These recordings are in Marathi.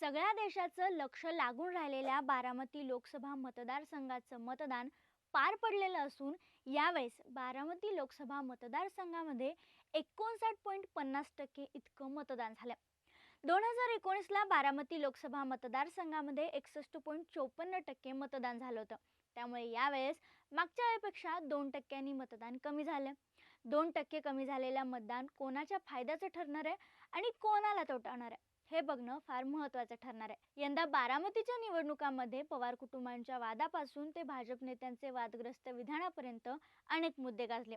सगळ्या देशाचं लक्ष लागून राहिलेल्या बारामती लोकसभा मतदारसंघाचं मतदान पार पडलेलं असून यावेळेस बारामती लोकसभा मतदारसंघामध्ये एकोणसाठ पॉईंट पन्नास टक्के इतकं मतदान झालं. दोन हजार एकोणीसला बारामती लोकसभा मतदारसंघामध्ये एकसष्ट पॉईंट चोपन्न टक्के मतदान झालं होतं. त्यामुळे यावेळेस मागच्या वेळेपेक्षा दोन टक्क्यांनी मतदान कमी झालं. दोन टक्के कमी झालेलं मतदान कोणाच्या फायद्याचं ठरणार आहे आणि कोणाला तोटाणार आहे? हे बघणं फार महत्त्वाचं ठरणार आहे. यंदा बारामतीच्या निवडणुकांमध्ये पवार कुटुंबांच्या वादापासून ते भाजप नेत्यांचे वादग्रस्त विधानापर्यंत अनेक मुद्दे गाजले.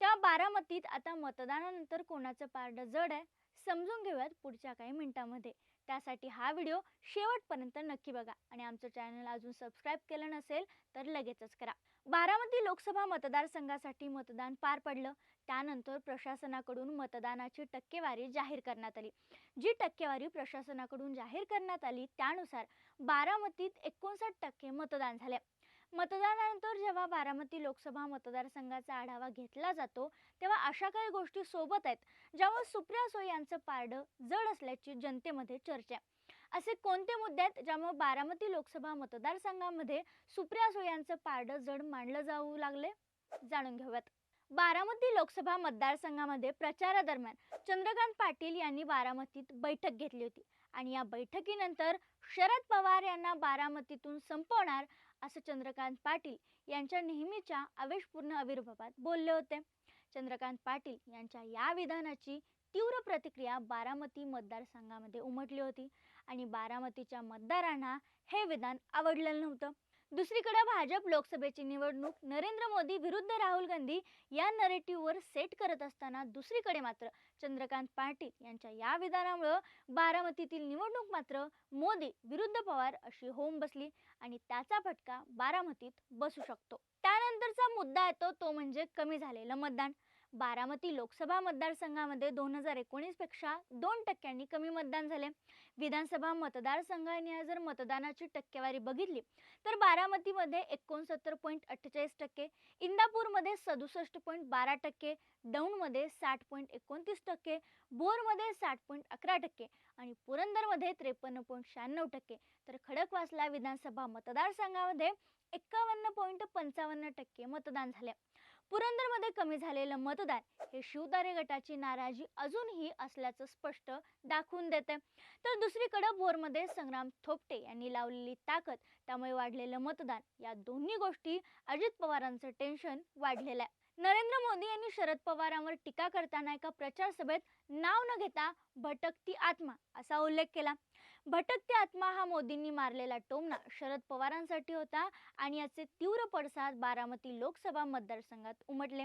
तेव्हा बारामतीत आता मतदानानंतर कोणाचं पारडं जड आहे समजून घेऊयात पुढच्या काही मिनिटांमध्ये. त्यासाठी हा व्हिडिओ शेवटपर्यंत नक्की बघा आणि आमचं चॅनल अजून सबस्क्राईब केलं नसेल तर लगेचच करा. बारामती लोकसभा मतदारसंघासाठी मतदान पार पडलं त्यानंतर प्रशासनाकडून मतदानाची टक्केवारी जाहीर करण्यात आली. जी टक्केवारी प्रशासनाकडून जाहीर करण्यात आली त्यानुसार बारामतीत एकोणसाठ टक्के मतदान झाले. मतदानानंतर जेव्हा बारामती लोकसभा मतदारसंघाचा आढावा घेतला जातो तेव्हा अशा काही गोष्टी सोबत आहेत ज्यामुळे सुप्रिया सोय यांचं पारडं जड असल्याची जनतेमध्ये चर्चा आहे. असे कोणते मुद्दे आहेत ज्यामुळे बारामती लोकसभा मतदारसंघामध्ये सुप्रिया सोय यांचं पारडं जड मानलं जाऊ लागले? जाणून घेऊयात. बारामती लोकसभा मतदारसंघामध्ये प्रचारादरम्यान चंद्रकांत पाटील यांनी बारामतीत बैठक घेतली होती. आणि या बैठकीनंतर शरद पवार यांना बारामतीतून संपवणार असं चंद्रकांत पाटील यांच्या नेहमीच्या आवेशपूर्ण आविर्भावात बोलले होते. चंद्रकांत पाटील यांच्या या विधानाची तीव्र प्रतिक्रिया बारामती मतदारसंघामध्ये उमटली होती. आणि बारामतीच्या मतदारांना हे विधान आवडलेलं नव्हतं. दुसरीकडे भाजप लोकसभेची निवडणूक नरेंद्र मोदी विरुद्ध राहुल गांधी या नरेटिव्हवर सेट करत असताना दुसरीकडे मात्र चंद्रकांत पाटील यांच्या या विधानामुळं बारामतीतील निवडणूक मात्र मोदी विरुद्ध पवार अशी होऊन बसली आणि त्याचा फटका बारामतीत बसू शकतो. त्यानंतरचा मुद्दा येतो तो म्हणजे कमी झालेलं मतदान. बारामती लोकसभा मतदारसंघामध्ये दोन हजार एकोणीसपेक्षा दोन टक्क्यांनी कमी मतदान झाले. विधानसभा मतदारसंघाने जर मतदानाची टक्केवारी बघितली तर बारामतीमध्ये एकोणसत्तर पॉईंट अठ्ठेचाळीस टक्के इंदापूरमध्ये सदुसष्ट पॉईंट बारा टक्के दौंडमध्ये साठ पॉईंट एकोणतीस टक्के बोरमध्ये साठ पॉईंट अकरा टक्के आणि पुरंदरमध्ये त्रेपन्न पॉईंट शहाण्णव टक्के. तर खडकवासला विधानसभा मतदारसंघामध्ये एक्कावन्न पॉईंट पंचावन्न टक्के मतदान झाले. पुरंदरमध्ये कमी झालेलं मतदान हे शिवतारे गटाची नाराजी अजूनही असल्याचं स्पष्ट दाखवून देते तर दुसरीकडे भोरमध्ये संग्राम थोपटे यांनी लावलेली ताकद त्यामुळे वाढलेलं मतदान या दोन्ही गोष्टी अजित पवारांचं टेन्शन वाढलेलं आहे. नरेंद्र मोदी यांनी शरद पवारांवर टीका करताना एका प्रचार सभेत नाव न घेता भटकती आत्मा असा उल्लेख केला. भटकते आत्मा हा मोदींनी मारलेला टोमना शरद पवारांसाठी होता आणि याचे तीव्र पडसाद बारामती लोकसभा मतदारसंघात उमटले.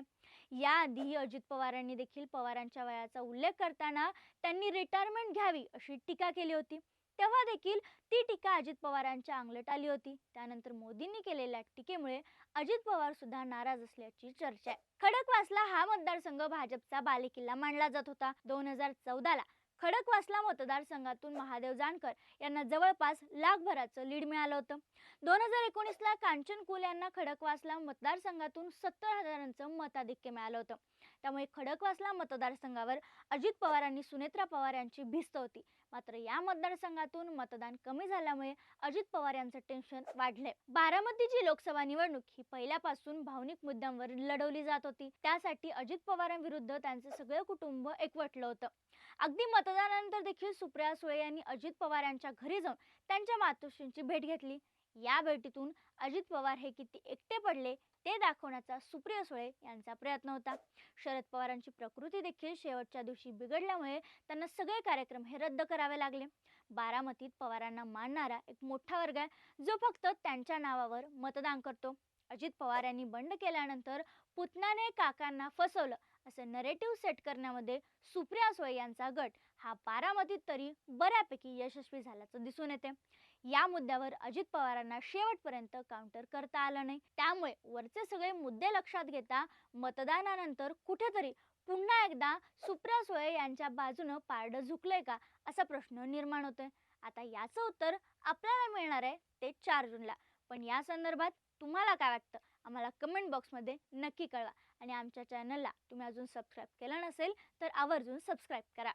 याआधी अजित पवारांनी देखील पवारांच्या वयाचा उल्लेख करताना त्यांनी रिटायरमेंट घ्यावी अशी टीका केली होती. तेव्हा देखील ती टीका अजित पवारांच्या अंगलट आली होती. त्यानंतर मोदींनी केलेल्या टीकेमुळे अजित पवार सुद्धा नाराज असल्याची चर्चा आहे. खडकवासला हा मतदारसंघ भाजपचा बालेकिल्ला मानला जात होता. दोन हजार चौदाला खडकवासला मतदारसंघातून महादेव जानकर यांना जवळपास लाखभराचं लीड मिळालं होतं. दोन हजार एकोणीसला कांचन कुल यांना खडकवासला मतदारसंघातून सत्तर हजारांचं मताधिक्य मिळालं होतं. त्यामुळे खडकवासला मतदारसंघावर. अजित पवार आणि सुनेत्रा पवार यांची भिस्त होती. मात्र या मतदारसंघातून मतदान कमी झाल्यामुळे अजित पवार यांचं टेन्शन वाढलंय. बारामतीची लोकसभा निवडणूक ही पहिल्यापासून भावनिक मुद्द्यांवर लढवली जात होती. त्यासाठी अजित पवारांविरुद्ध त्यांचे सगळं कुटुंब एकवटलं होतं. अगदी मतदानानंतर देखील सुप्रिया सुळे यांनी अजित पवार यांच्या घरी जाऊन त्यांच्या मातोश्रींची भेट घेतली. या भेटीतून अजित पवार हे किती एकटे पडले ते दाखवण्याचा सुप्रिया सुळे यांचा प्रयत्न होता. शरद पवारांची प्रकृती देखील शेवटच्या दिवशी बिघडल्यामुळे त्यांना सगळे कार्यक्रम हे रद्द करावे लागले. बारामतीत पवारांना मानणारा एक मोठा वर्ग आहे जो फक्त त्यांच्या नावावर मतदान करतो. अजित पवार यांनी बंड केल्यानंतर पुतनाने काकांना फसवलं असं नरेटिव्ह सेट करण्यामध्ये सुप्रिया सुळे यांचा गट हा बारामतीत तरी बऱ्यापैकी यशस्वी झाल्याचं दिसून येते. या मुद्द्यावर अजित पवारांना शेवटपर्यंत काउंटर करता आलं नाही. त्यामुळे वरचे सगळे मुद्दे लक्षात घेता मतदानानंतर कुठेतरी पुन्हा एकदा सुप्रिया सुळे यांच्या बाजूनं पारडं झुकलंय का असा प्रश्न निर्माण होतोय. आता याचं उत्तर आपल्याला मिळणार आहे ते चार जूनला. पण या संदर्भात तुम्हाला काय वाटतं? आम्हाला कमेंट बॉक्समध्ये नक्की कळवा. आणि आमच्या चॅनलला तुम्ही अजून सबस्क्राईब केलं नसेल तर आवर्जून सबस्क्राईब करा.